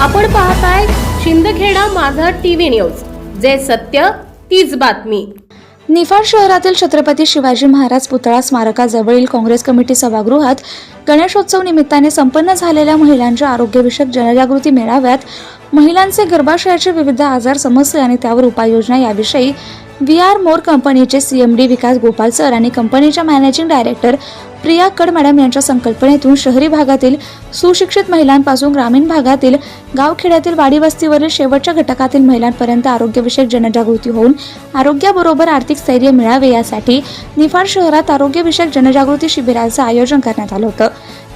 आपण पाहताय शिंदखेडा माझा टीव्ही न्यूज. जे सत्य तीच बातमी. निफाड शहरातील छत्रपती शिवाजी महाराज पुतळा स्मारकाजवळील काँग्रेस कमिटी सभागृहात गणेशोत्सव निमित्ताने संपन्न झालेल्या महिलांच्या आरोग्यविषयक जनजागृती मेळाव्यात महिलांचे गर्भाशयाचे विविध आजार समस्या आणि त्यावर उपाययोजना याविषयी व्ही आर मोर कंपनीचे सीएमडी विकास गोपाल सर आणि कंपनीच्या मॅनेजिंग डायरेक्टर प्रिया कड मॅडम यांच्या संकल्पनेतून शहरी भागातील सुशिक्षित महिलांपासून ग्रामीण भागातील गावखेड्यातील वाडी वस्तीवरील शेवटच्या घटकातील महिलांपर्यंत आरोग्यविषयक जनजागृती होऊन आरोग्याबरोबर आर्थिक स्थैर्य मिळावे यासाठी निफाड शहरात आरोग्यविषयक जनजागृती शिबिराचं आयोजन करण्यात आलं होतं.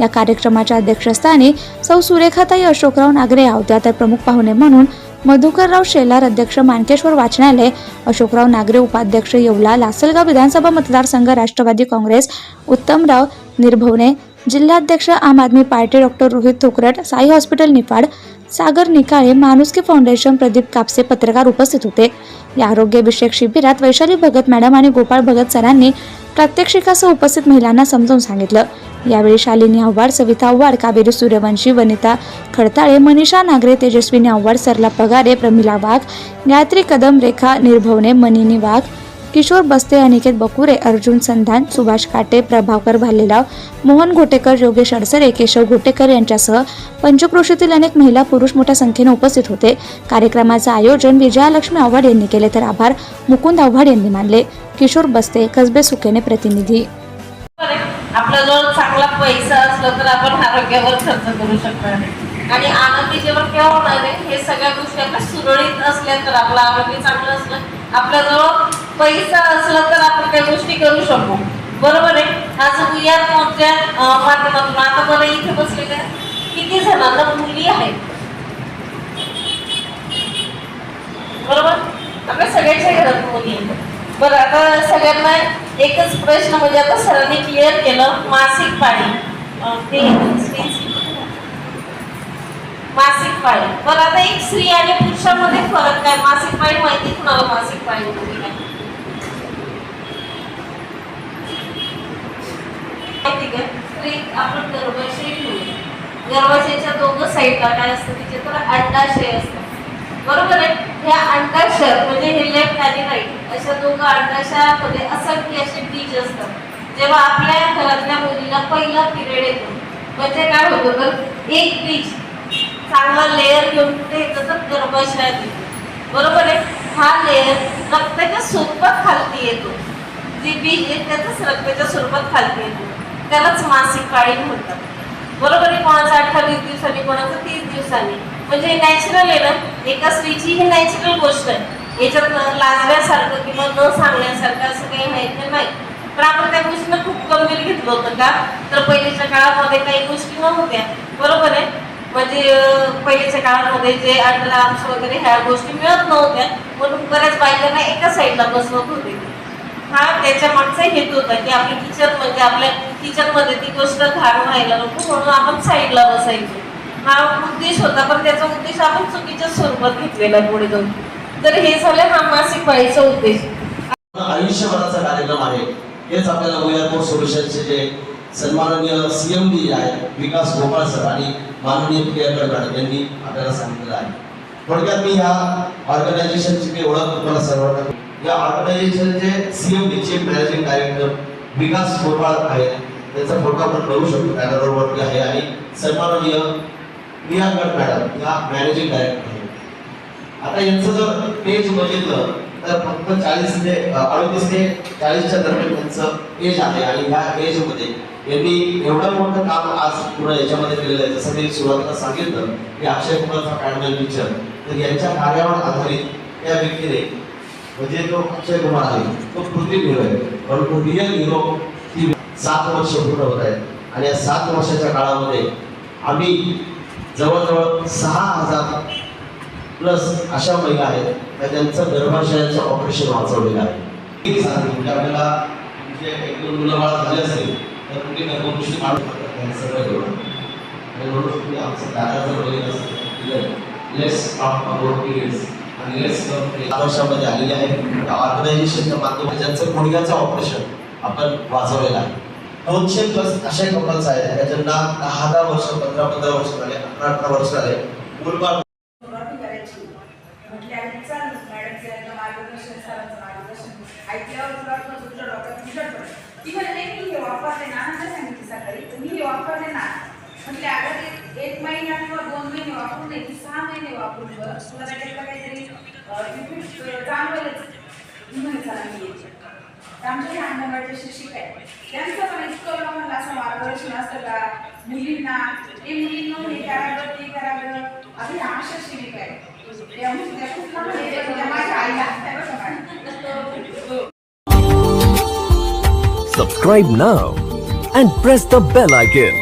या कार्यक्रमाच्या अध्यक्षस्थानी सौ सुरेखाताई अशोकराव नागरे या होत्या तर प्रमुख पाहुणे म्हणून मधुकरराव शेलार अध्यक्ष मानकेश्वर वाचनालय अशोकराव नागरे उपाध्यक्ष येवला लासलगाव विधानसभा मतदारसंघ राष्ट्रवादी काँग्रेस उत्तमराव निर्भवणे जिल्हाध्यक्ष Aam Aadmi party doctor Rohit Thokrat Sai hospital Niphad Sagar Nikale Manuski foundation Pradeep Kapse पत्रकार उपस्थित होते. या आरोग्यविषयक शिबिरात वैशाली भगत मॅडम आणि गोपाळ भगत सरांनी प्रात्यक्षिकासह उपस्थित महिलांना समजावून सांगितलं. यावेळी शालिनी आव्हाड सविता आव्हाड कावेरी सूर्यवंशी वनिता खडताळे मनीषा नागरे तेजस्विनी आव्हाड सरला पगारे प्रमिला वाघ गायत्री कदम रेखा निर्भवने मनिनी वाघ किशोर बस्ते अनिकेत बकुरे अर्जुन संधान सुभाष काटे प्रभाकर भालेराव मोहन घोटेकर योगेश अडसरे केशव घोटेकर यांच्यासह पंचक्रोशीतील अनेक महिला पुरुष मोठ्या संख्येने उपस्थित होते. कार्यक्रमाचं आयोजन विजयालक्ष्मी आव्हाड यांनी केले तर आभार मुकुंद आव्हाड यांनी मानले. किशोर बस्ते कसबे सुखेने प्रतिनिधी. आपल्याजवळ चांगला पैसा असला तर आपण आरोग्यावर खर्च करू शकतो आणि आनंदी जेव्हा केव्हा होणार आहे? हे सगळ्या गोष्टी आपल्या सुरळीत असल्या तर आपलं आरोग्य चांगलं असलं आपल्याजवळ पैसा असला तर आपण त्या गोष्टी करू शकू. बरोबर आहे? आज या मोठ्या माध्यमातून आता बरं इथे बसले किती जणांना मुली आहेत? बरोबर? आपल्या सगळ्यांच्या घरात मुली आहेत. बरं आता सगळ्यांना एकच प्रश्न म्हणजे आता सरांनी क्लिअर केलं मासिक पाळी. ते मासिक पाळी बरं आता एक स्त्री आणि पुरुषामध्ये फरक काय? मासिक पाळी माहिती तुम्हाला मासिक पाळी म्हणजे काय माहिती का? स्त्री आपण गर्भाशय ठेवू. गर्भाशयाच्या दोघं साईडला काय असतं तिचे तर अंडाशय असतं. बरोबर आहे? ह्या अंडाशय म्हणजे हे लेफ्ट आणि राईट अशा दोघं अंडाशयामध्ये असंख्य असे बीज असतात. जेव्हा आपल्या घरातल्या मुलीला पहिला पिरियड येतो. म्हणजे काय होतं तर एक बीज. चांगला लेअर घेऊन कुठे येतं तर गर्भाशयात बरोबर आहे? हा लेअर रक्ताच्या स्वरूपात खालती येतो. जे बीज आहे त्याचंच रक्ताच्या स्वरूपात खालती येतो. त्यालाच मासिक पाळी म्हणतात. बरोबर आहे? कोणाचं अठ्ठावीस दिवसांनी कोणाचं तीस दिवसांनी. म्हणजे नॅचरल आहे ना? एका स्त्रीची ही नॅचरल गोष्ट आहे. याच्यात लाजण्यासारखं किंवा न सांगण्यासारखं असं काही माहिती नाही. पण आपण त्या गोष्टीनं खूप गंभीर घेतलं होतं का? तर पहिलीच्या काळामध्ये काही गोष्टी नव्हत्या. बरोबर आहे? म्हणजे अं, पहिल्याच्या काळामध्ये जे अंडरआर्म्स वगैरे ह्या गोष्टी मिळत नव्हत्या. म्हणून बऱ्याच बायकांना एका साईडला बसवत होते. हा त्याच्या मागचा हेतू होता की आपली किचन म्हणजे आपल्या किचनमध्ये ती गोष्ट घाण व्हायला नको म्हणून आपण साईडला बसायचो. हा उद्देश होता पण त्याचा उद्देश आपण चुकीच्या स्वरूपात घेतलेला पुढे जाऊन. तर हे झालं हा मासिक पाळीचा उद्देश. आयुष्यभराचा कार्यक्रम आहे. हेच आपल्याला सोल्युशनचे जे सन्माननीय सीएम डी आहे विकास गोपाळ सर आणि माननीय प्रियंका मॅडम यांनी आपल्याला सांगितलेलं आहे. थोडक्यात मी ह्या ऑर्गनायझेशनची काही ओळख तुम्हाला सर्वांना या ऑर्गनायझेशनचे सीएम एम डीचे मॅनेजिंग डायरेक्टर विकास गोपाळ आहेत. त्यांचा फोटो आपण बघू शकतो. बॅनरवरती आहे आणि सन्माननीय प्रियांका मॅडम या मॅनेजिंग डायरेक्टर आहेत. आता यांचं जर पेज बघितलं तर फक्त चाळीस ते अडतीस ते चाळीसच्या दरम्यान त्यांचं एज आहे आणि ह्या एजमध्ये यांनी एवढं मोठं काम आज पूर्ण याच्यामध्ये केलेलं आहे. जसं मी सुरुवातीला सांगितलं की अक्षय कुमारचा पॅडमॅन पिक्चर तर यांच्या कार्यावर आधारित या व्यक्तीने म्हणजे जो अक्षय कुमार आहे तो कृती हिरो आहे. परंतु रिअल हिरो ही सात वर्ष पूर्ण होत आहेत. आणि या सात वर्षाच्या काळामध्ये आम्ही जवळजवळ सहा हजार प्लस अशा महिला आहेत त्या त्यांचं गर्भाशयाचं ऑपरेशन वाचवलेलं आहे? किती सांगते म्हणजे आपल्याला म्हणजे एक दोन मुलं बाळ झाले असतील तर कुठे गर्भपुष्टी मारू शकतात त्यांनी सगळं करून आणि म्हणून तुम्ही आमचं दादाचं जर असतं लेस ऑफ अबाउट पिरियड्स आणि लेस वर्षामध्ये आलेले आहे ऑर्गनायझेशनच्या माध्यमात ज्यांचं गुडघ्याचं ऑपरेशन आपण वाचवलेलं आहे. दोनशे प्लस अशा कपल्स आहेत ज्यांना दहा दहा वर्ष पंधरा पंधरा वर्ष झाले अठरा अठरा वर्ष झाले मुलबाळ सोनोग्राफी करायची म्हटली आणि चालू मॅडमचं एकदा मार्गदर्शन सरांचं मार्गदर्शन ऐकल्यावर तुला वाटलं तुझ्या डॉक्टर तुझ्या ती म्हणे नाही मी हे वापरले ना नंतर सांगितली सकाळी तर मी हे वापरले म्हणजे आता ते एक महिना किंवा दोन महिने वापरून नाही की सहा महिने वापरून बघ तुला त्याच्यातला काहीतरी इफेक्ट जाणवेलच आमच्या आहे त्यांचं पण इतकं असं मार्गदर्शन असतं का? मुलींना ते मुलींना हे करावं ते करावं. आहे त्या माझ्या आईला Subscribe now and press the bell icon.